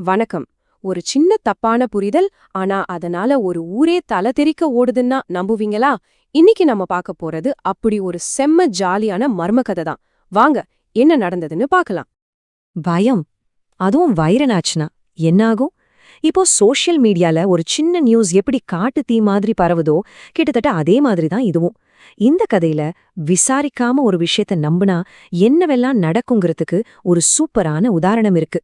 வணக்கம். ஒரு சின்ன தப்பான புரிதல் ஆனா அதனால ஒரு ஊரே தலை தெறிக்க ஓடுதுன்னா நம்புவீங்களா? இன்னைக்கு நம்ம பார்க்க போறது அப்படி ஒரு செம்ம ஜாலியான மர்ம கதை தான். வாங்க என்ன நடந்ததுன்னு பார்க்கலாம். பயம். அதுவும் வைரனாச்சுனா என்னாகும் இப்போ சோஷியல் மீடியால ஒரு சின்ன நியூஸ் எப்படி காட்டு தீ மாதிரி பரவுதோ கிட்டத்தட்ட அதே மாதிரி தான் இதுவும். இந்த கதையில விசாரிக்காம ஒரு விஷயத்த நம்புனா என்னவெல்லாம் நடக்குங்கிறதுக்கு ஒரு சூப்பரான உதாரணம் இருக்கு.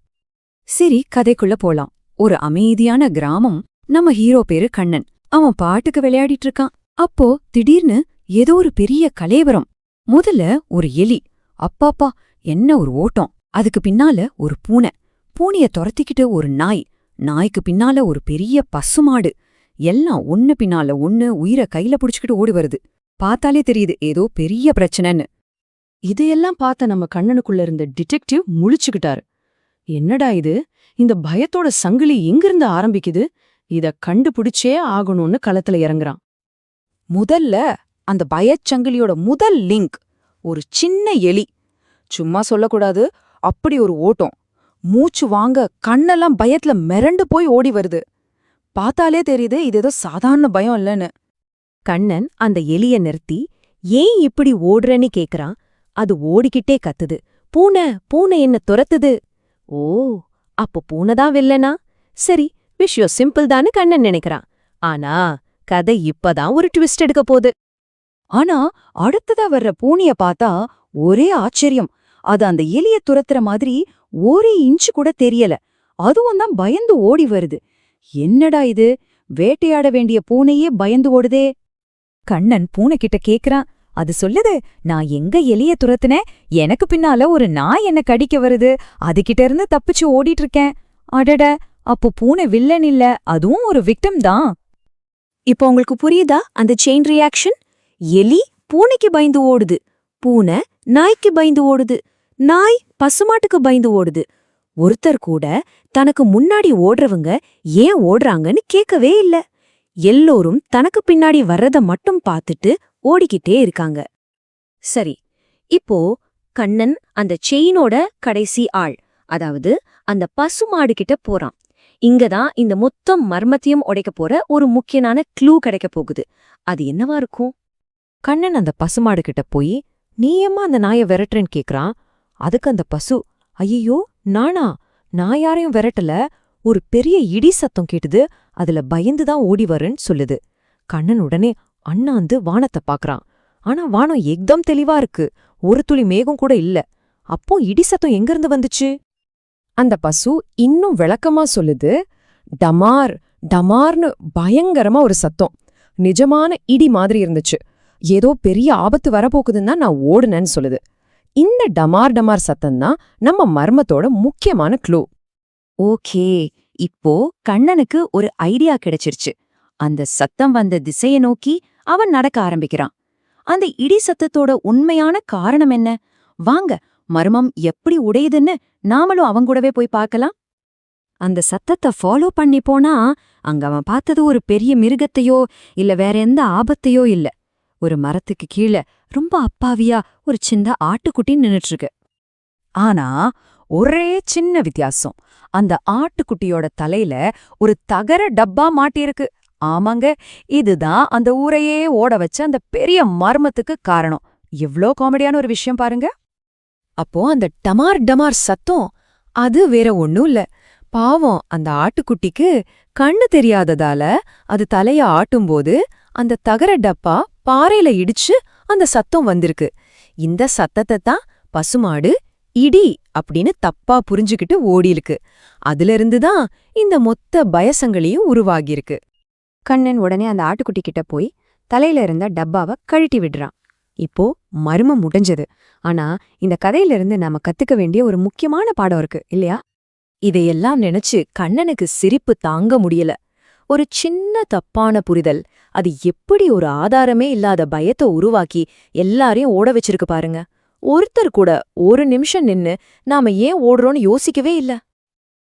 சரி கதைக்குள்ள போலாம். ஒரு அமைதியான கிராமம். நம்ம ஹீரோ பேரு கண்ணன். அவன் பாட்டுக்கு விளையாடிட்டு இருக்கான் அப்போ திடீர்னு ஏதோ ஒரு பெரிய கலேவரம். முதல்ல ஒரு எலி. அப்பாப்பா என்ன ஒரு ஓட்டம். அதுக்கு பின்னால ஒரு பூனை. பூனைய துரத்திக்கிட்டு ஒரு நாய். நாய்க்கு பின்னால ஒரு பெரிய பசுமாடு எல்லாம் ஒன்னு பின்னால ஒன்னு உயிரை கையில புடிச்சுக்கிட்டு ஓடி வருது. பார்த்தாலே தெரியுது ஏதோ பெரிய பிரச்சனைன்னு. இதையெல்லாம் பார்த்த நம்ம கண்ணனுக்குள்ள இருந்த டிடெக்டிவ் முழிச்சுக்கிட்டாரு. என்னடா இது? இந்த பயத்தோட சங்கிலி எங்கிருந்து ஆரம்பிக்குது? இத கண்டுபிடிச்சே ஆகணும்னு களத்துல இறங்குறான். முதல்ல அந்த பயச்சங்கிலியோட முதல் லிங்க் ஒரு சின்ன எலி. சும்மா சொல்லக்கூடாது அப்படி ஒரு ஓட்டம். மூச்சு வாங்க கண்ணெல்லாம் பயத்துல மிரண்டு போய் ஓடி வருது. பார்த்தாலே தெரியுது இது ஏதோ சாதாரண பயம் இல்லைன்னு. கண்ணன் அந்த எலிய நிறுத்தி ஏன் இப்படி ஓடுறேன்னு கேக்குறான்? அது ஓடிக்கிட்டே கத்துது. பூனை பூனை என்ன துரத்துது? ஓ அப்போ பூனைதான் வில்லனா? சரி விஷயம் சிம்பிள் தான்னு கண்ணன் நினைக்கிறான். ஆனா கதை இப்பதான் ஒரு ட்விஸ்ட் எடுக்க போகுது. ஆனா அடுத்ததா வர்ற பூனைய பார்த்தா ஒரே ஆச்சரியம். அது அந்த எலிய துரத்துற மாதிரி ஒரு இன்ச்சு கூட தெரியல. அதுவும் தான் பயந்து ஓடி வருது. என்னடா இது? வேட்டையாட வேண்டிய பூனையே பயந்து ஓடுதே. கண்ணன் பூனை கிட்ட கேக்குறான். அது சொல்லுது நான் எங்க எலிய துரத்துனேன்? எனக்கு பின்னால ஒரு நாய் என்ன கடிக்க வருது. அதுகிட்ட இருந்து தப்பிச்சு ஓடிட்டு இருக்கேன் அடட அப்போ பூனை வில்லன் இல்ல. அதுவும் ஒரு விக்டம் தான். இப்போ உங்களுக்கு புரியுதா? அந்த செயின் ரியாக்ஷன் எலி பூனைக்கு பயந்து ஓடுது. பூனை நாய்க்கு பயந்து ஓடுது. நாய் பசுமாட்டுக்கு பயந்து ஓடுது. ஒருத்தர் கூட தனக்கு முன்னாடி ஓடுறவங்க ஏன் ஓடுறாங்கன்னு கேட்கவே இல்ல. எல்லோரும் தனக்கு பின்னாடி வர்றத மட்டும் பார்த்துட்டு ஓடிக்கிட்டே இருக்காங்க. சரி இப்போ கண்ணன் அந்த செயினோட கடைசி ஆள் அதாவது அந்த பசுமாடு கிட்ட போறான். இங்கதான் இந்த மொத்தம் மர்மத்தையும் உடைக்க போற ஒரு முக்கியமான க்ளூ கிடைக்க போகுது. அது என்னவா இருக்கும்? கண்ணன் அந்த பசுமாடு கிட்ட போய் நீயம்மா அந்த நாய விரட்டுறேன்னு கேக்குறான். அதுக்கு அந்த பசு ஐயோ நானா? நான் யாரையும் விரட்டல. ஒரு பெரிய இடி சத்தம் கேட்டுது. அதுல பயந்துதான் ஓடி வருன்னு சொல்லுது. கண்ணன் உடனே அண்ணாந்து வானத்தை பாக்குறான் ஆனா வானம் எக்தம் தெளிவா இருக்கு. ஒரு துளி மேகம் கூட இல்ல. அப்போ இடி சத்தம் எங்கிருந்து வந்துச்சு? அந்த பசு இன்னும் விளக்கமா சொல்லுது டமார் டமார்னு பயங்கரமா ஒரு சத்தம். நிஜமான இடி மாதிரி இருந்துச்சு. ஏதோ பெரிய ஆபத்து வரப்போகுதுன்னு நான் ஓடுனேன்னு சொல்லுது. இந்த டமார் டமார் சத்தம் தான் நம்ம மர்மத்தோட முக்கியமான க்ளூ ஓகே இப்போ கண்ணனுக்கு ஒரு ஐடியா கிடைச்சிருச்சு. அந்த சத்தம் வந்த திசைய நோக்கி அவன் நடக்க ஆரம்பிக்கிறான். அந்த இடி சத்தத்தோட உண்மையான காரணம் என்ன? வாங்க மர்மம் எப்படி உடையுதுன்னு நாமளும் அவங்கூடவே போய் பார்க்கலாம். அந்த சத்தத்தை ஃபாலோ பண்ணி போனா அங்க அவன் பார்த்தது ஒரு பெரிய மிருகத்தையோ இல்ல வேற எந்த ஆபத்தையோ இல்ல. ஒரு மரத்துக்கு கீழே ரொம்ப அப்பாவியா ஒரு சின்ன ஆட்டுக்குட்டி நின்னுட்டு இருக்கு ஆனா ஒரே சின்ன வித்தியாசம். அந்த ஆட்டுக்குட்டியோட தலையில ஒரு தகர டப்பா மாட்டியிருக்கு. ஆமாங்க இதுதான் அந்த ஊரையே ஓட வச்ச அந்த பெரிய மர்மத்துக்கு காரணம். எவ்ளோ காமெடியான ஒரு விஷயம் பாருங்க. அப்போ அந்த டமார் டமார் சத்தம் அது வேற ஒண்ணும் இல்ல. பாவம் அந்த ஆட்டுக்குட்டிக்கு கண்ணு தெரியாததால அது தலைய ஆட்டும்போது அந்த தகர டப்பா பாறையில இடிச்சு அந்த சத்தம் வந்திருக்கு. இந்த சத்தத்தை தான் பசுமாடு இடி அப்படின்னு தப்பா புரிஞ்சுக்கிட்டு ஓடியிருக்கு. அதிலிருந்து தான் இந்த மொத்த பயசங்களையும் உருவாகியிருக்கு. கண்ணன் உடனே அந்த ஆட்டுக்குட்டி கிட்ட போய் தலையில இருந்த டப்பாவை கழட்டி விடுறான். இப்போ மர்மம் முடிஞ்சது. ஆனா இந்த கதையிலிருந்து நாம கத்துக்க வேண்டிய ஒரு முக்கியமான பாடம் இருக்கு இல்லையா? இதையெல்லாம் நினைச்சு கண்ணனுக்கு சிரிப்பு தாங்க முடியல. ஒரு சின்ன தப்பான புரிதல். அது எப்படி ஒரு ஆதாரமே இல்லாத பயத்தை உருவாக்கி எல்லாரையும் ஓட வச்சிருக்கு பாருங்க. ஒருத்தர் கூட ஒரு நிமிஷம் நின்னு நாம ஏன் ஓடுறோம்னு யோசிக்கவே இல்ல.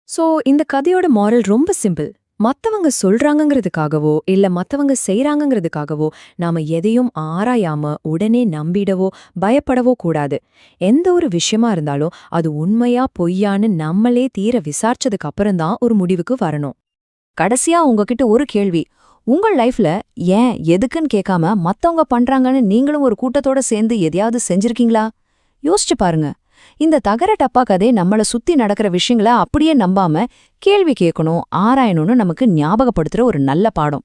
சோ இந்த கதையோட மாரல் ரொம்ப சிம்பிள் மத்தவங்க சொல்றாங்கங்கிறதுக்காகவோ இல்ல மத்தவங்க செய்யறாங்கங்கிறதுக்காகவோ நாம எதையும் ஆராயாம உடனே நம்பிடவோ பயப்படவோ கூடாது. எந்த ஒரு விஷயமா இருந்தாலும் அது உண்மையா பொய்யான்னு நம்மளே தீர விசாரிச்சதுக்கு அப்புறம்தான் ஒரு முடிவுக்கு வரணும். கடைசியா உங்ககிட்ட ஒரு கேள்வி. உங்கள் லைஃப்ல ஏன் எதுக்குன்னு கேட்காம மத்தவங்க பண்றாங்கன்னு நீங்களும் ஒரு கூட்டத்தோட சேர்ந்து எதையாவது செஞ்சிருக்கீங்களா? யோசிச்சு பாருங்க. இந்த தகர டப்பா கதை நம்மள சுத்தி நடக்கிற விஷயங்கள அப்படியே நம்பாம கேள்வி கேட்கணும் ஆராயணும்னு நமக்கு ஞாபகப்படுத்துற ஒரு நல்ல பாடம்.